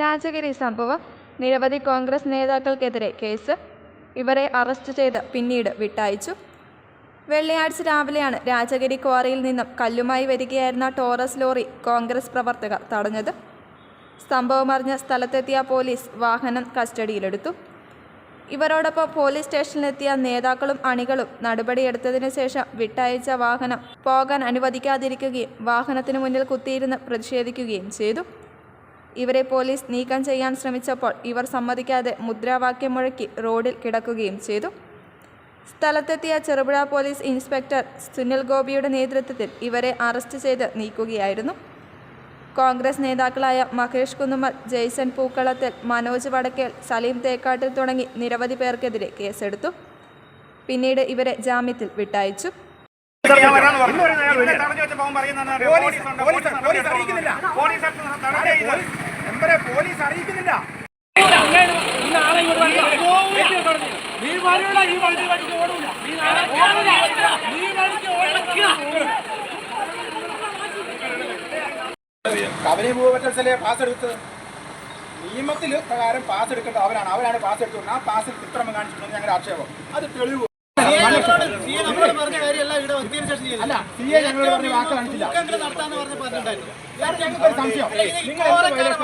രാജഗിരി സംഭവം നിരവധി കോൺഗ്രസ് നേതാക്കൾക്കെതിരെ കേസ് ഇവരെ അറസ്റ്റ് ചെയ്ത് പിന്നീട് വിട്ടയച്ചു. വെള്ളിയാഴ്ച രാവിലെയാണ് രാജഗിരി ക്വാറിയിൽ നിന്നും കല്ലുമായി വരികയായിരുന്ന ടോറസ് ലോറി കോൺഗ്രസ് പ്രവർത്തകർ തടഞ്ഞത്. സംഭവമറിഞ്ഞ സ്ഥലത്തെത്തിയ പോലീസ് വാഹനം കസ്റ്റഡിയിലെടുത്തു. ഇവരോടൊപ്പം പോലീസ് സ്റ്റേഷനിലെത്തിയ നേതാക്കളും അണികളും നടപടിയെടുത്തതിനു ശേഷം വിട്ടയച്ച വാഹനം പോകാൻ അനുവദിക്കാതിരിക്കുകയും വാഹനത്തിനു മുന്നിൽ കുത്തിയിരുന്ന് പ്രതിഷേധിക്കുകയും ചെയ്തു. ഇവരെ പോലീസ് നീക്കം ചെയ്യാൻ ശ്രമിച്ചപ്പോൾ ഇവർ സമ്മതിക്കാതെ മുദ്രാവാക്യം മുഴക്കി റോഡിൽ കിടക്കുകയും ചെയ്തു. സ്ഥലത്തെത്തിയ ചെറുപുഴ പോലീസ് ഇൻസ്പെക്ടർ സുനിൽ ഗോപിയുടെ നേതൃത്വത്തിൽ ഇവരെ അറസ്റ്റ് ചെയ്ത് നീക്കുകയായിരുന്നു. കോൺഗ്രസ് നേതാക്കളായ മഹേഷ് കുന്നുമ്മൽ ജെയ്സൺ പൂക്കളത്തിൽ മനോജ് വടക്കേൽ സലീം തേക്കാട്ടിൽ തുടങ്ങി നിരവധി പേർക്കെതിരെ കേസെടുത്തു. പിന്നീട് ഇവരെ ജാമ്യത്തിൽ വിട്ടയച്ചു. പോലീസ് അറിയിക്കുന്നില്ല. കവനി പാസ് എടുത്തത് നിയമത്തിൽ പ്രകാരം പാസ് എടുക്കേണ്ട അവരാണ്. അവരാണ് പാസ് എടുത്തത്. ആ പാസിൽ കൃത്രിമം കാണിച്ചിട്ടുണ്ടെന്ന് ഞങ്ങളുടെ ആക്ഷേപം. അത് തെളിവ്. അല്ല സി എ ഞങ്ങളോട് പറഞ്ഞ വാക്ക് കാണിച്ചില്ല. സംശയം.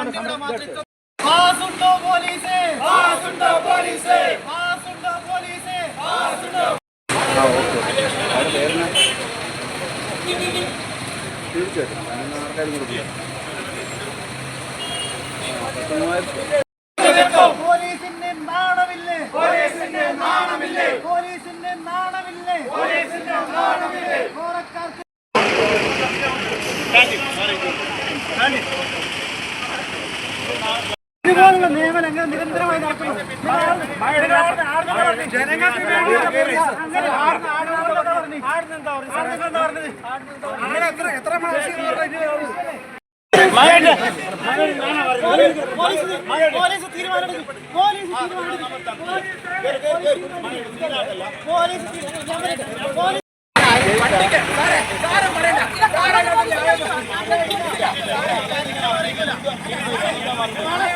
ആണ് സംഭവിച്ചത്? പാസുണ്ടോ പോലീസേ? പാസുണ്ടോ പോലീസേ? പാസുണ്ടോ പോലീസേ? പോലീസിന്റെ നാണമില്ലേ? പോലീസിന്റെ നാണമില്ലേ? എത്ര എത്ര പ്രാവശ്യം പോലീസ് തീരുമാനമെടുക്കും പോലീസ് തീരുമാനമെടുക്കും പോലീസ് തീരുമാനമെടുക്കും പോലീസ്